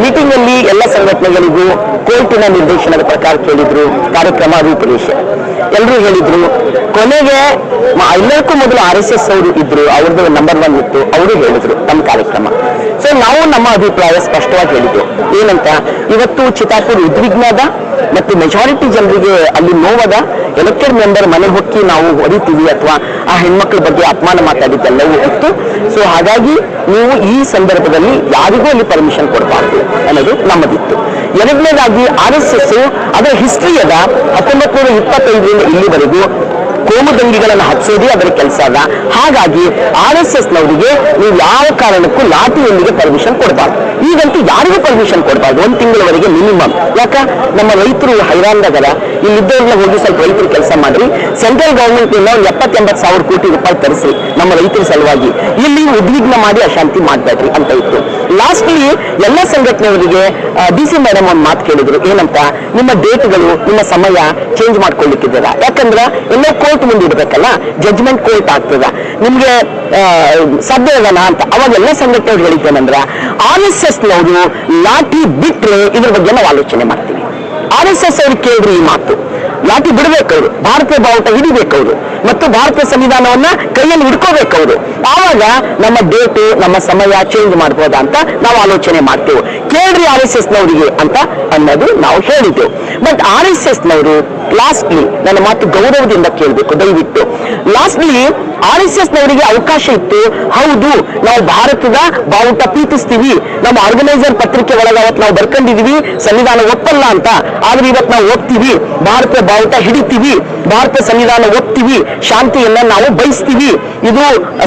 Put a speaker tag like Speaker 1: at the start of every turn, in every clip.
Speaker 1: Meeting ಅಲ್ಲಿ ಎಲ್ಲ ಸಂಘಟನೆಗಳಿಗೂ ಕೋರ್ಟಿನ ನಿರ್ದೇಶನದ ಪ್ರಕಾರ ಕೇಳಿದ್ರು ಕಾರ್ಯಕ್ರಮ ರೂಪುರೇಷೆ. ಎಲ್ಲರೂ ಹೇಳಿದ್ರು ಕೊನೆಗೆ ಎಲ್ಲಕ್ಕೂ ಮೊದಲು ಆರ್ ಎಸ್ ಎಸ್ ಅವರು ಇದ್ರು, ಅವ್ರದ್ದು ನಂಬರ್ ಒನ್ ಇತ್ತು, ಅವರು ಹೇಳಿದ್ರು ನಮ್ಮ ಕಾರ್ಯಕ್ರಮ. ಸೊ ನಾವು ನಮ್ಮ ಅಭಿಪ್ರಾಯ ಸ್ಪಷ್ಟವಾಗಿ ಹೇಳಿದ್ದು. ಏನಂತ, ಇವತ್ತು ಚಿತಾಪುರ್ ಉದ್ವಿಗ್ನದ ಮತ್ತು ಮೆಜಾರಿಟಿ ಜನರಿಗೆ ಅಲ್ಲಿ ನೋವದ ಎಲೆಕ್ಟೆಡ್ ಮೆಂಬರ್ ಮನೆ ಹೊಕ್ಕಿ ನಾವು ಹೊಡಿತೀವಿ ಅಥವಾ ಆ ಹೆಣ್ಮಕ್ಳ ಬಗ್ಗೆ ಅಪಮಾನ ಮಾತಾಡಿದ್ದೆಲ್ಲವೂ ಇತ್ತು. ಸೊ ಹಾಗಾಗಿ ನೀವು ಈ ಸಂದರ್ಭದಲ್ಲಿ ಯಾರಿಗೂ ಅಲ್ಲಿ ಪರ್ಮಿಷನ್ ಕೊಡಬಾರ್ದು ಅನ್ನೋದು ನಮ್ಮದಿತ್ತು. ಎರಡನೇದಾಗಿ ಆರ್ ಎಸ್ ಎಸ್ ಅದರ ಹಿಸ್ಟ್ರಿ ಅದ ಹತ್ತೊಂಬತ್ತು ನೂರ ಇಪ್ಪತ್ತೈದರಿಂದ ಇಲ್ಲಿವರೆಗೂ ಕೋಮುದಂಗಿಗಳನ್ನು ಹಚ್ಚೋದೇ ಅದರ ಕೆಲಸ ಅದ. ಹಾಗಾಗಿ ಆರ್ ಎಸ್ ಎಸ್ ನವರಿಗೆ ನೀವು ಯಾವ ಕಾರಣಕ್ಕೂ ಲಾಠಿಯೊಂದಿಗೆ ಪರ್ಮಿಷನ್ ಕೊಡಬಾರ್ದು. ಈಗಂತೂ ಯಾರಿಗೂ ಪರ್ಮಿಷನ್ ಕೊಡಬಾರ್ದು. ಒಂದು ತಿಂಗಳವರೆಗೆ ಮಿನಿಮಮ್ ಯಾಕ? ನಮ್ಮ ರೈತರು ಹೈರಾಣದಾಗರ. ಇಲ್ಲಿದ್ದವ್ರನ್ನ ಹೋಗಿ ಸ್ವಲ್ಪ ರೈತರು ಕೆಲಸ ಮಾಡ್ರಿ. ಸೆಂಟ್ರಲ್ ಗವರ್ಮೆಂಟ್ ಇಂದ ಒಂದು ಎಪ್ಪತ್ತೆಂಬತ್ತು ಸಾವಿರ ಕೋಟಿ ರೂಪಾಯಿ ತರಿಸಿ ನಮ್ಮ ರೈತರ ಸಲುವಾಗಿ. ಇಲ್ಲಿ ಉದ್ವಿಗ್ನ ಮಾಡಿ ಅಶಾಂತಿ ಮಾಡಬೇಡ್ರಿ ಅಂತ ಇತ್ತು. ಲಾಸ್ಟ್ಲಿ ಎಲ್ಲ ಸಂಘಟನೆಯವರಿಗೆ ಡಿ ಸಿ ಮೇಡಮ್ ಒಂದು ಮಾತು ಕೇಳಿದ್ರು. ಏನಂತ? ನಿಮ್ಮ ಡೇಟ್ಗಳು ನಿಮ್ಮ ಸಮಯ ಚೇಂಜ್ ಮಾಡ್ಕೊಳ್ಳಿಕ್ಕಿದ್ದೀರಾ ಯಾಕಂದ್ರೆ ಎಲ್ಲ ಕೋರ್ಟ್ ಮುಂದೆ ಇಡ್ಬೇಕಲ್ಲ? ಜಡ್ಜ್ಮೆಂಟ್ ಕೋರ್ಟ್ ಆಗ್ತದ. ನಿಮ್ಗೆ ಸಾಧ್ಯ ಇದಲ್ಲ ಅಂತ. ಅವಾಗ ಎಲ್ಲ ಸಂಘಟನೆಯವ್ರು ಹೇಳಿದ್ದೇನಂದ್ರ ಆರ್ ಎಸ್ ಎಸ್ ನವರು ಲಾಠಿ ಬಿಟ್ರೆ ಇದ್ರ ಬಗ್ಗೆ ನಾವು ಆಲೋಚನೆ ಮಾಡ್ತೀವಿ. ಆರ್ ಎಸ್ ಎಸ್ ಅವ್ರಿಗೆ ಕೇಳಿದ್ರು ಈ ಮಾತು. ಲಾಠಿ ಬಿಡಬೇಕವ್ರು? ಭಾರತೀಯ ಬಾವುಟ ಹಿಡಿಬೇಕವ್ರು. ಮತ್ತು ಭಾರತೀಯ ಸಂವಿಧಾನವನ್ನ ಕೈಯಲ್ಲಿ ಹಿಡ್ಕೋಬೇಕವ್ರು. ಆವಾಗ ನಮ್ಮ ಡೇಟು, ನಮ್ಮ ಸಮಯ ಚೇಂಜ್ ಮಾಡ್ಬೋದಾ ಅಂತ ನಾವು ಆಲೋಚನೆ ಮಾಡ್ತೇವೆ. ಕೇಳ್ರಿ ಆರ್ ಎಸ್ ಎಸ್ ನವರಿಗೆ ಅಂತ ಅನ್ನೋದು ನಾವು ಹೇಳಿದ್ದೆವು. ಬಟ್ ಆರ್ ಎಸ್ ಎಸ್ ನವರು ಲಾಸ್ಟ್ಲಿ ನನ್ನ ಮಾತು ಗೌರವದಿಂದ ಕೇಳಬೇಕು, ದಯವಿಟ್ಟು. ಲಾಸ್ಟ್ಲಿ ಆರ್ ಎಸ್ ಎಸ್ ನವರಿಗೆ ಅವಕಾಶ ಇತ್ತು. ಹೌದು, ನಾವು ಭಾರತದ ಬಾವುಟ ಪ್ರೀತಿಸ್ತೀವಿ. ನಮ್ಮ ಆರ್ಗನೈಸರ್ ಪತ್ರಿಕೆ ಒಳಗೆ ಅವತ್ತು ನಾವು ಬರ್ಕೊಂಡಿದೀವಿ. ಸಂವಿಧಾನ ಒಪ್ಪಲ್ಲ ಅಂತ. ಆದ್ರೆ ಇವತ್ತು ನಾವು ಒಪ್ತೀವಿ ಭಾರತ ಬಾವುಟ ಹಿಡಿತೀವಿ. ಭಾರತ ಸಂವಿಧಾನ ಒಪ್ತೀವಿ. ಶಾಂತಿಯನ್ನ ನಾವು ಬಯಸ್ತೀವಿ. ಇದು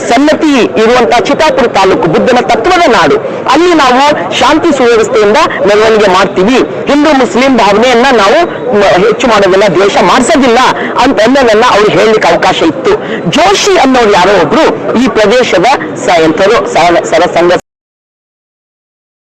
Speaker 1: ಸನ್ನತಿ ಇರುವಂತಹ ಚಿತಾಪುರ ತಾಲೂಕು ಬುದ್ಧನ ತತ್ವದ ನಾಡು. ಅಲ್ಲಿ ನಾವು ಶಾಂತಿ ಸುವ್ಯವಸ್ಥೆಯಿಂದ ಮೆರವಣಿಗೆ ಮಾಡ್ತೀವಿ. ಹಿಂದೂ ಮುಸ್ಲಿಂ ಭಾವನೆಯನ್ನ ನಾವು ಹೆಚ್ಚು ಮಾಡೋದಿಲ್ಲ ದ್ವೇಷ ಮಾಡಿಸೋದಿಲ್ಲ ಅಂತ ಅನ್ನೋದನ್ನ ಅವ್ರು ಹೇಳಲಿಕ್ಕೆ ಅವಕಾಶ ಇತ್ತು. ಜೋಶಿ ಅನ್ನೋರು ಯಾರೋ ಒಬ್ರು ಈ ಪ್ರದೇಶದ ಎಂಥರು ಸರಸಂಘ